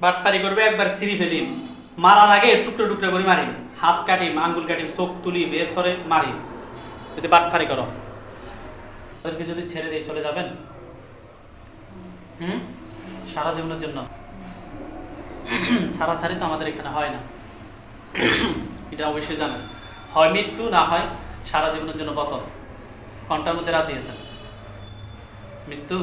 বাটফারি করবে, একবার সিঁড়ি ফেলিম মারার আগে টুকরো টুকরো করে মারি। হাত কাটিম আঙ্গুল কাটিম চোখ তুলিম এরপরে মারি। যদি বাটফারি করো। তাদেরকে যদি ছেড়ে দিয়ে চলে যাবেন? হুম? সারা জীবনের জন্য। ছাড়াছাড়ি তো আমাদের এখানে হয় না। এটা অবশ্যই জানেন। হয় মৃত্যু, না হয় সারা জীবনের জন্য পতন কোনটার মধ্যে রাজি আছেন? মৃত্যু?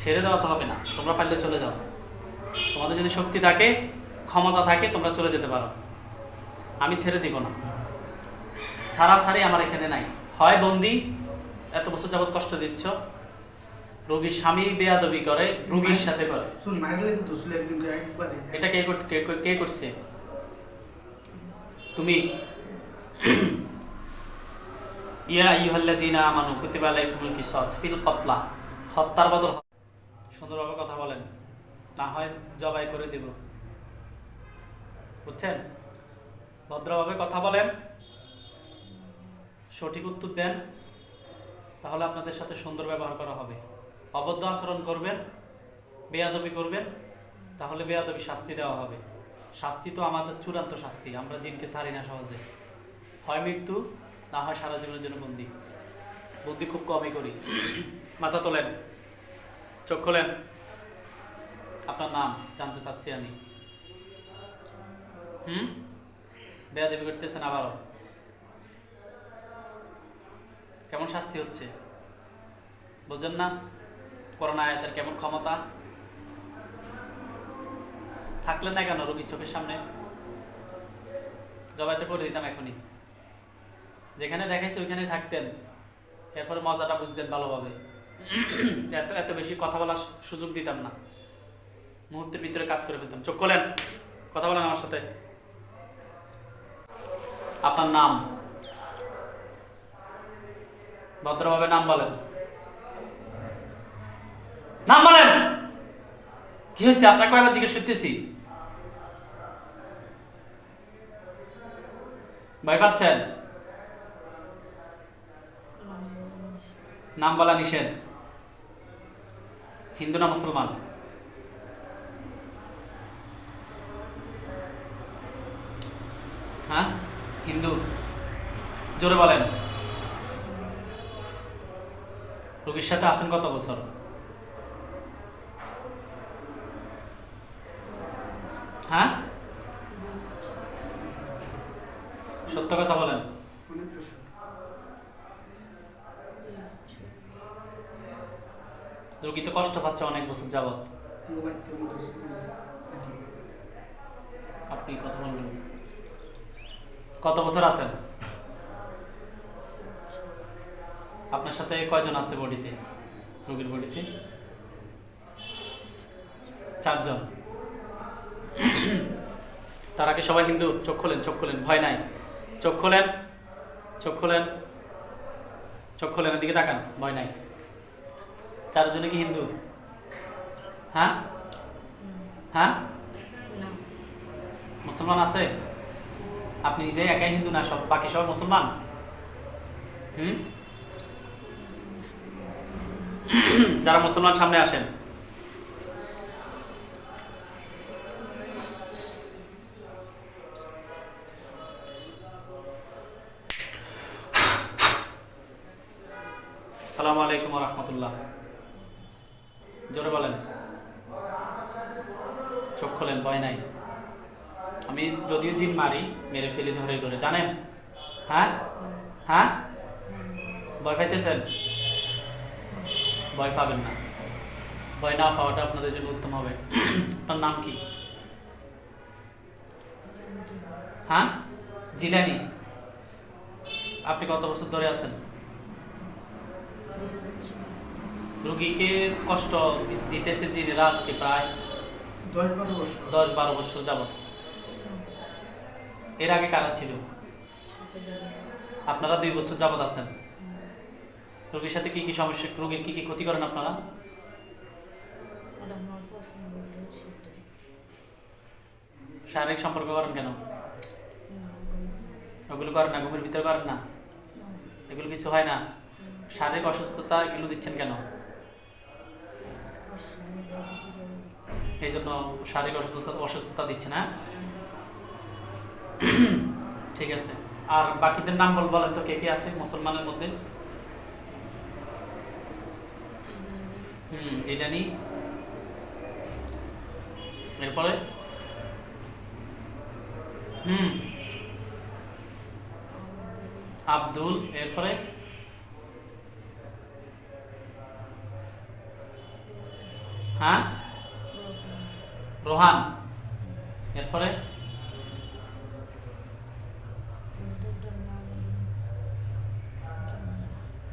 ছেড়ে দেওয়া তো হবে না তোমরা পারলে চলে যাও। তোমাদের যদি শক্তি থাকে ক্ষমতা থাকে তোমরা চলে যেতে পারো। আমি ছেড়ে দিব না। ছাড়াছাড়ি আমার এখানে নাই। হয় বন্দি এত বছর যাবৎ কষ্ট দিচ্ছ রোগীর স্বামী বেয়াদবি করে রোগীর সাথে করে। এটা কে কে করছে? তুমি? ইয়া আইয়ুহাল্লাযীনা আমানু কুতিবা আলাইকুমুল কিসাস ফিল কতলা। হত্যার বদল সুন্দরভাবে কথা বলেন। না হয় জবাই করে দিব। বুঝছেন? ভদ্রভাবে কথা বলেন। সঠিক উত্তর দেন। তাহলে আপনাদের সাথে সুন্দর ব্যবহার করা হবে। অবদ্ধ আচরণ করবেন, বেয়াদবি করবেন, তাহলে বেয়াদবি শাস্তি দেওয়া হবে। শাস্তি তো আমাদের চূড়ান্ত শাস্তি, আমরা জিনকে ছাড়ি না সহজে। হয় মৃত্যু, না হয় সারা জীবনের জন্য বন্দি। বুদ্ধি খুব কমই করি। মাথা তোলেন। চোখ খোলেন। আপনার নাম জানতে চাচ্ছি আমি। হুম? বেয়াদবি করতেছেন আবারও। কেমন শাস্তি হচ্ছে? বোঝেন না, করোনা আয়াতের কেমন ক্ষমতা? থাকলেন না কেন রোগীর চোখের সামনে? জবাই তো করে দিতাম এখনই। যেখানে দেখাইছে ওইখানে থাকতেন। এরপরে মজাটা বুঝতেন ভালোভাবে। এত এত বেশি কথা বলার সুযোগ দিতাম না। মুহূর্তের ভিতরে কাজ করে ফেলতাম। চোখ খোলেন, কথা বলেন আমার সাথে। আপনার নাম? ভদ্রভাবে নাম বলেন। নাম বলেন! কি হয়েছে? আপনার কয়বার জিজ্ঞেস করতেছি? ভয় পাচ্ছেন? নাম বলা নিষেধ। হিন্দু না মুসলমান? হ্যাঁ? হিন্দু। জোরে বলেন। রোগীর সাথে আছেন কত বছর? হ্যাঁ? সত্য কথা বলেন অনেক কষ্ট রোগী তো কষ্ট পাচ্ছে অনেক বছর যাবৎ। আপনি কথা বলবেন। কত বছর আছেন? আপনার সাথে কয়জন আছে বডিতে? রোগীর বডিতে? চারজন। তার আগে সবাই হিন্দু, চোখ খোলেন চোখ খোলেন, ভয় নাই। চোখ খোলেন চোখ খোলেন চোখ খোলেন, এদিকে তাকান, ভয় নাই। চারজনে কি হিন্দু? হ্যাঁ? হ্যাঁ? মুসলমান আছে? আপনি নিজে একাই হিন্দু না সব বাকি সব মুসলমান? হুম? যারা মুসলমান সামনে আসেন। আসসালামু আলাইকুম রহমতুল্লাহ। জোরে বলেন। চোখ খোলেন, ভয় নাই। আমি যদিও জিন মারি, মেরে ফেলি ধরে ধরে। জানেন? হ্যাঁ? হ্যাঁ? ভয় পাইতেছেন? ভয় পাবেন না। ভয় না পাওয়াটা আপনাদের জন্য উত্তম হবে। আপনার নাম কি? হ্যাঁ? জিলানি। আপনি কত বছর ধরে আছেন? রুগীকে কষ্ট দিতেছে জিনেরা আজকে প্রায় দশ বারো বছর। দশ বারো বছর যাবত। এর আগে কারা ছিল? আপনারা দুই বছর যাবত আছেন। রোগীর সাথে কি কি সমস্যা রোগীর কি কি ক্ষতি করেন আপনারা? শারীরিক সম্পর্ক করেন কেন? ওগুলো করেন না ঘুমের ভিতরে করেন না। এগুলো কিছু হয় না? শারীরিক অসুস্থতা এগুলো দিচ্ছেন কেন? এই জন্য শারীরিক অসুস্থতা অসুস্থতা দিচ্ছে না। ঠিক আছে। আর বাকিদের নাম বল বলেন তো, কে কে আছে মুসলমানের মধ্যে? এরপরে? হুম। আব্দুল, এরপরে? হ্যাঁ? রোহান, এরপরে?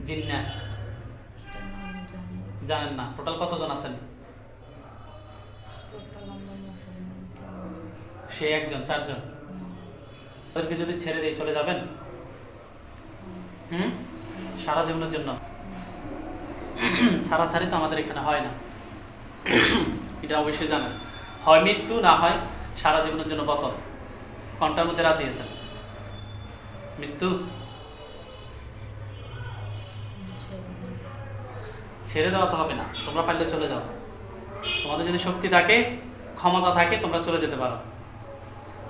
জিন্না না, টোটাল কতজন আছেন? সে একজন, চারজন। তাদেরকে যদি ছেড়ে দিয়ে চলে যাবেন? হুম? সারা জীবনের জন্য। ছাড়াছাড়ি তো আমাদের এখানে হয় না। এটা অবশ্যই জানেন। হয় মৃত্যু, না হয় সারা জীবনের জন্য পতন। কোনটার মধ্যে রাজি আছেন মৃত্যু? ছেড়ে দেওয়া তো হবে না, তোমরা পারলে চলে যাও। তোমাদের যদি শক্তি থাকে, ক্ষমতা থাকে, তোমরা চলে যেতে পারো।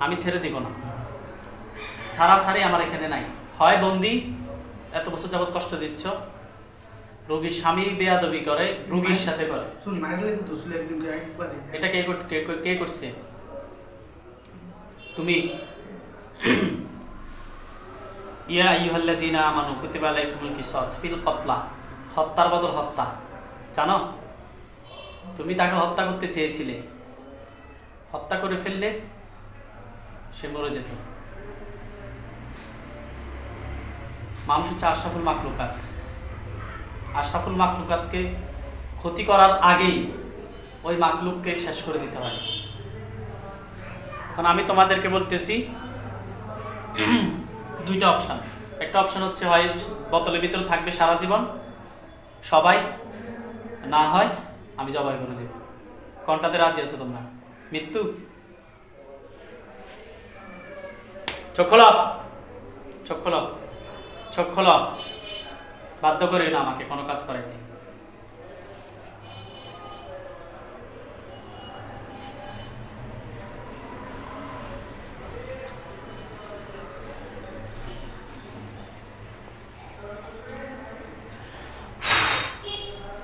আমি ছেড়ে দিব না। ছাড়াছাড়ি আমার এখানে নাই। হয় বন্দি, এত বছর যাবৎ কষ্ট দিচ্ছ রোগীর স্বামী বেয়াদবি করে রোগীর সাথে করে। শুন মারলে কিন্তু দোষলে একদিনকে একবারে এটা কে কর- কে কে করছে? তুমি? ইয়া আইয়ুহাল্লাযীনা আমানু কুতিবা আলাইকুমুল কিসাস ফিল কতলা হত্যার বদল হত্যা। জানো? তুমি তাকে হত্যা করতে চেয়েছিলে। হত্যা করে ফেললে সে মরে যেত। মানুষ হচ্ছে আশরাফুল মাকলুকাত আশরাফুল মাকলুকাতকে ক্ষতি করার আগেই ওই মাকলুককে শেষ করে দিতে হয়। এখন আমি তোমাদেরকে বলতেছি, দুইটা অপশান একটা অপশান হচ্ছে হয় বোতলের ভিতরে থাকবে সারা জীবন, সবাই, না হয় আমি জবাই করে দেব। কোনটাতে রাজি আছো তোমরা? মৃত্যু চোখ খোলো চোখ বাধ্য করি না আমাকে, কোনো কাজ করাইতে।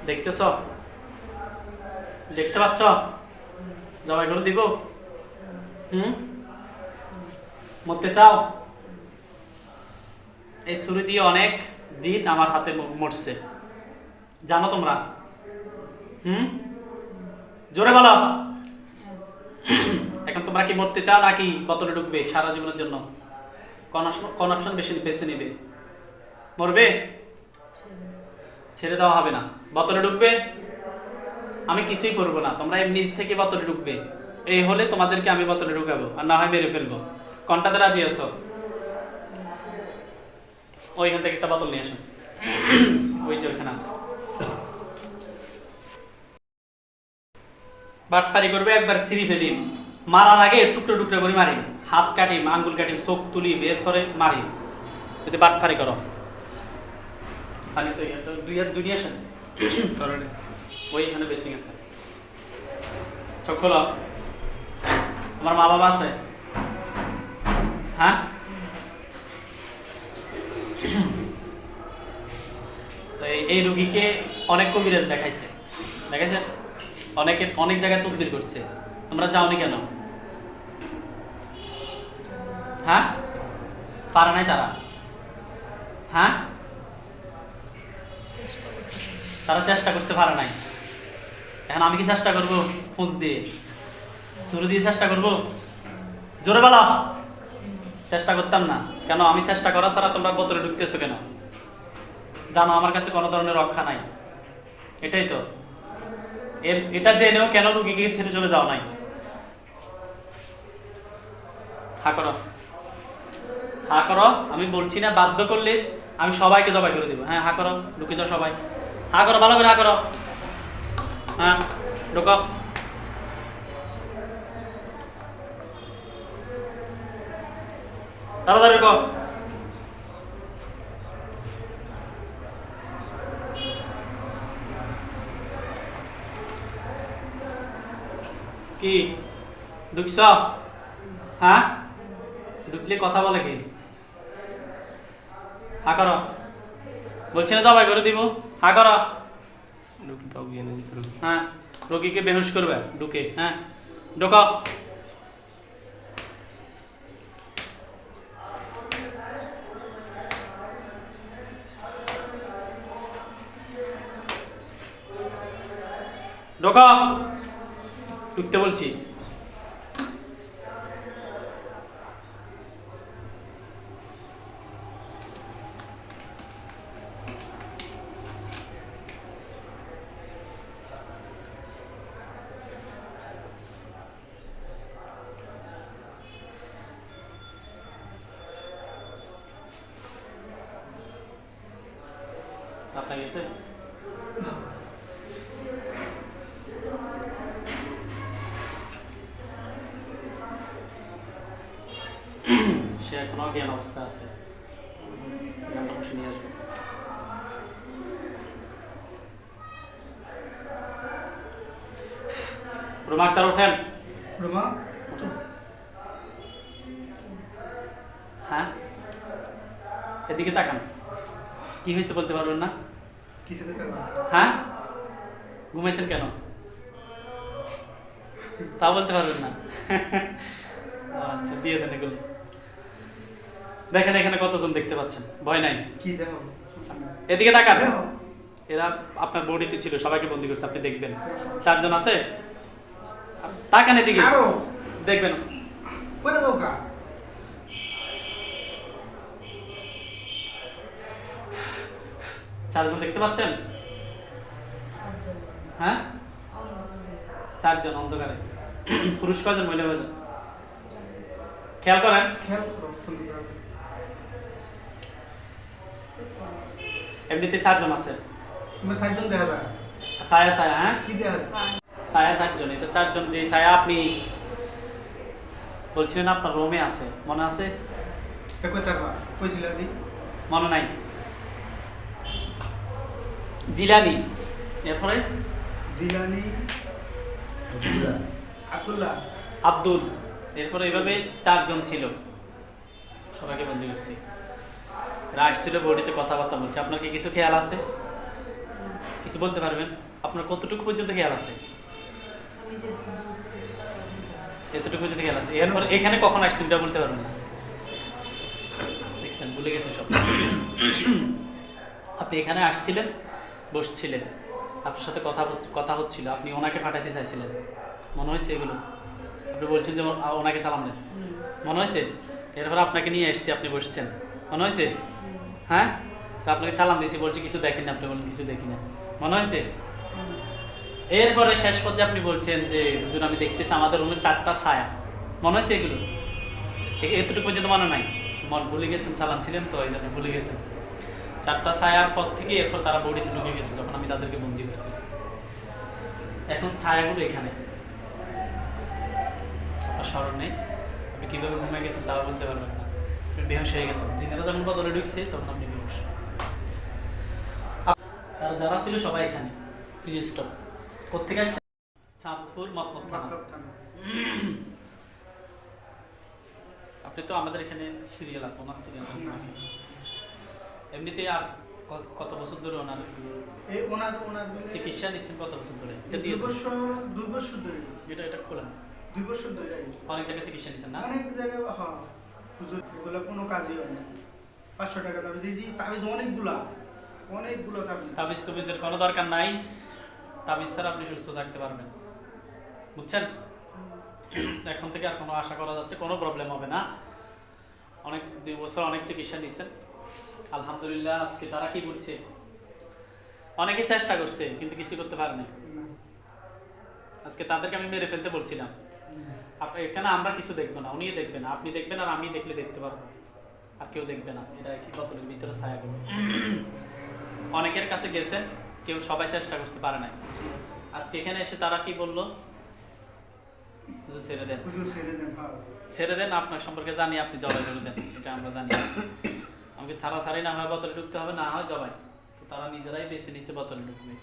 দেখতেছ? দেখতে পাচ্ছ? জবাই করে দিব। হুম? মরতে চাও? এই ছুরি দিয়ে অনেক জিন আমার হাতে মরছে। জানো তোমরা? হুম? জোরে বলো। এখন তোমরা কি মরতে চাও নাকি বতলে ঢুকবে সারা জীবনের জন্য? কোন অপশন- বেশি বেছে নেবে? মরবে? ছেড়ে দেওয়া হবে না। বতলে ঢুকবে? আমি কিছুই করব না। তোমরা নিজ থেকে বতলে ঢুকবে। এই হলে তোমাদেরকে আমি বতলে ঢুকাবো। আর না হয় মেরে ফেলব। কোনটাতে রাজি আছো? ওইখান থেকে একটা বোতল নিয়ে আসুন। ওই যে ওইখানে আছে। বাটফারি করবে, একবার সিঁড়ি ফেলিম মারার আগে টুকরো টুকরো করে মারি। হাত কাটিম, আঙ্গুল কাটিম, চোখ তুলি, বের করে মারি। যদি বাটফারি করো। পানি তো দুই দুই আসেন। কারণে ওই এখানে বেসিং আছে। চোখ খোলো আমার মা বাবা আছে। হ্যাঁ তো এই- রুগীকে অনেক কবিরাজ দেখাইছে। দেখাইছে? অনেকে অনেক জায়গায় তদবির করছে। তোমরা যাওনি কেন? হ্যাঁ? পারে নাই তারা। হ্যাঁ? তারা চেষ্টা করতে পারে নাই। এখন আমি কি চেষ্টা করব? ফুঁস দিয়ে। শুরু দিয়ে চেষ্টা করব? জোরে বলো। চেষ্টা করতাম না। কেন? আমি চেষ্টা করা ছাড়া তোমরা বোতলে ঢুকতেছো কেন? জানো, আমার কাছে কোনো ধরনের রক্ষা নাই। এটাই তো। এর, এটা জেনেও কেন রুগীকে ছেড়ে চলে যাও নাই? হা করো। হা করো, আমি বলছি না, বাধ্য করলে আমি সবাইকে জবাই করে দিব। হ্যাঁ হা করো, ঢুকে যাও সবাই। হা করো, ভালো করে হা করো। হ্যাঁ ঢুকো। তাড়াতাড়ি ঢুকো। কি? ঢুকছ হ্যাঁ? ঢুকলে কথা বলে কি? হা করো। বলছি না জবাই করে দিব। হা করো। হ্যাঁ রোগীকে বেহুশ করবে ঢুকে হ্যাঁ। ঢোকাও ঢোকাও ঢুকতে বলছি। আপনার জ্ঞান অবস্থা আছে। জ্ঞানটা বসে নিয়ে আসবে। রুমা আক্তার ওঠেন রোমা? হ্যাঁ? এদিকে তাকান। কি হয়েছে বলতে পারবেন না। হ্যাঁ? ঘুমাইছেন কেন? তা বলতে পারবেন না। আচ্ছা দিয়ে দেন এগুলো। দেখেন এখানে কতজন দেখতে পাচ্ছেন? ভয় নাই? কি এদিকে তাকান। এরা আপনার বডিতে ছিল সবাইকে বন্দি করছে আপনি দেখবেন। চারজন আছে? তাকান এদিকে। দেখবেন। চারজন দেখতে পাচ্ছেন? হ্যাঁ? চারজন অন্ধকারে। পুরুষ কজন মহিলা কজন খেয়াল করেন। খেয়াল করো সুন্দর করে এমনিতে চারজন আছে। সাতজন দেখা ছায়া ছায়া হ্যাঁ? কি দেখা ছায়া চারজন এটা চারজন যে ছায়া আপনি বলছিলেন আপনার রোমে আছে মনে আছে? মনে নাই। জিলানি। এরপরে? জিলানি আব্দুল। এরপরে এইভাবে চারজন ছিল। সবাইকে বন্দি করছি। আসছিল বডিতে কথাবার্তা বলছে। আপনার কি কিছু খেয়াল আছে? কিছু বলতে পারবেন? আপনার কতটুকু পর্যন্ত খেয়াল আছে? এতটুকু পর্যন্ত খেয়াল আছে। এরপর এখানে কখন আসছেন এটা বলতে পারবেন না। দেখছেন ভুলে গেছে সব। আপনি এখানে আসছিলেন বসছিলেন। আপনার সাথে কথা কথা হচ্ছিল। আপনি ওনাকে পাঠাতে চাইছিলেন। মনে হয়েছে এগুলো? আপনি বলছেন যে ওনাকে সালাম দেন। মনে হয়েছে? এরপর আপনাকে নিয়ে এসেছি আপনি বসছেন। মনে হয়েছে? হ্যাঁ? আপনাকে চালান দিয়েছি, বলছি কিছু দেখেন আপনি বলেন, কিছু দেখি না। মনে হয়েছে? এরপরে শেষ পর্যায়ে আপনি বলছেন যে, হুজুর, আমি দেখতেছি আমাদের রুমে চারটা ছায়া। মনে হয়েছে এগুলো? এতটুকু পর্যন্ত মনে নাই? মন ভুলে গেছেন, চালান ছিলেন তো, এই জন্য ভুলে গেছেন। চারটা ছায়ার পর থেকে এরপর তারা বডিতে ঢুকে গেছে, যখন আমি তাদেরকে বন্দি করছি। এখন ছায়াগুলো এখানে। স্মরণ নেই? আপনি কীভাবে ঘুমিয়ে গেছেন তাও বলতে পারবেন বেহস হয়ে গেছেন জিনেরা যখন বদলে ঢুকছে তখন আপনি বেহস তারা যারা ছিল সবাই এখানে স্টপ কোথেকে আসছে? চাঁদপুর মতলব আপনি তো আমাদের এখানে সিরিয়াল আছে ওনার সিরিয়াল এমনিতে আর কত- বছর ধরে ওনার এই ওনার ওনার চিকিৎসা নিচ্ছেন কত বছর ধরে? এটা দুই বছর দুই বছর ধরে। এটা এটা খোলেন। দুই বছর ধরে। অনেক জায়গায় চিকিৎসা নিচ্ছেন না? অনেক জায়গায় হ্যাঁ। হুজুর এগুলো কোনো কাজই হয় না। পাঁচশো টাকা দাবি দিয়েছি তাবিজ অনেকগুলা অনেকগুলো তাবিজ। তাবিজ তুবিজের কোনো দরকার নাই। তাবিজ ছাড়া আপনি সুস্থ থাকতে পারবেন। বুঝছেন? এখন থেকে আর কোনো আশা করা যাচ্ছে কোনো প্রবলেম হবে না। অনেক দুই বছর অনেক চিকিৎসা নিছেন। আলহামদুলিল্লাহ আজকে তারা কি বলছে অনেকে চেষ্টা করছে কিন্তু কিছু করতে পারেনি আজকে তাদেরকে আমি মেরে ফেলতে বলছিলাম। আপনার এখানে আমরা কিছু দেখব না উনি দেখবেন আপনি দেখবেন আর আমি দেখলে দেখতে পারব। আর কেউ দেখবে না এটা কি কতটুকু ভিতরে ছায়াগুলো অনেকের কাছে গেছেন কেউ সবাই চেষ্টা করতে পারে নাই। আজকে এখানে এসে তারা কি বলল? ছেড়ে দেন। ছেড়ে দেন আপনার সম্পর্কে জানি আপনি জবাই করে দেন এটা আমরা জানি। আমাকে ছাড়া ছাড়াই না হয় বোতলে ঢুকতে হবে না হয় জবাই। তো তারা নিজেরাই বেছে নিচে বোতলে ঢুকবে।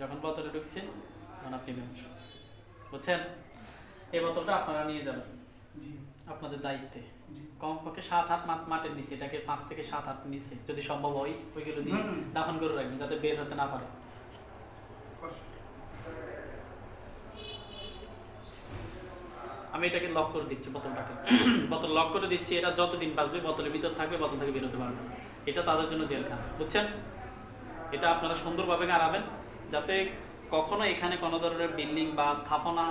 যখন বোতলে ঢুকছে তখন আপনি বুঝছেন? এই বোতলটা আপনারা নিয়ে যাবেন। আপনাদের দায়িত্বে। কমপক্ষে সাত হাত মাটির নিচে এটাকে পাঁচ থেকে সাত হাত নিচে যদি সম্ভব হয় ওইগুলো দিয়ে দাফন করে রাখবেন যাতে বের হতে না পারে। আমি এটাকে লক করে দিচ্ছি বোতলটাকে। বোতল লক করে দিচ্ছি এটা যতদিন বাঁচবে বোতলের ভিতর থাকবে বোতল থেকে বেরোতে পারবে এটা তাদের জন্য জেলখানা বুঝছেন? এটা আপনারা সুন্দরভাবে গাড়াবেন যাতে কখনো এখানে কোনো ধরনের বিল্ডিং বা স্থাপনা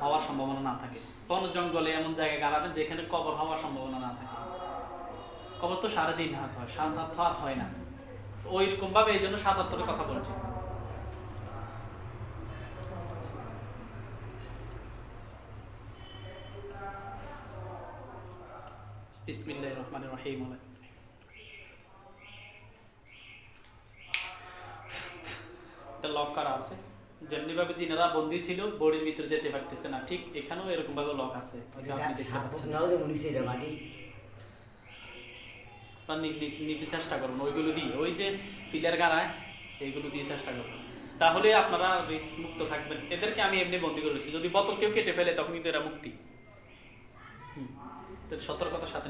হওয়ার সম্ভাবনা না থাকে। বন জঙ্গলে এমন জায়গায় গাড়াবেন যেখানে কবর হওয়ার সম্ভাবনা না থাকে। কবর তো সাড়ে তিন হাত হয় সাত হাত তো আর হয় না। তো ওইরকম ভাবে এই জন্য সাতাত্তরের কথা বলছি। বিসমিল্লাহ রহমান রহিম। এটা লক করা আছে। যেমনি ভাবে জিনারা বন্দি ছিল বডির ভিতরে যেতে পারতেছে না। ঠিক এখানেও এরকম ভাবে লক আছে। আপনি দেখতে পাচ্ছেন নিতে চেষ্টা করুন ওইগুলো দিয়ে। ওই যে ফিলার গাড়ায় এইগুলো দিয়ে চেষ্টা করুন। তাহলে আপনারা রিস্ক মুক্ত থাকবেন। এদেরকে আমি এমনি বন্দি করে রেখেছি। যদি বোতল কেউ কেটে ফেলে তখন কিন্তু এরা মুক্তি। সতর্কতার সাথে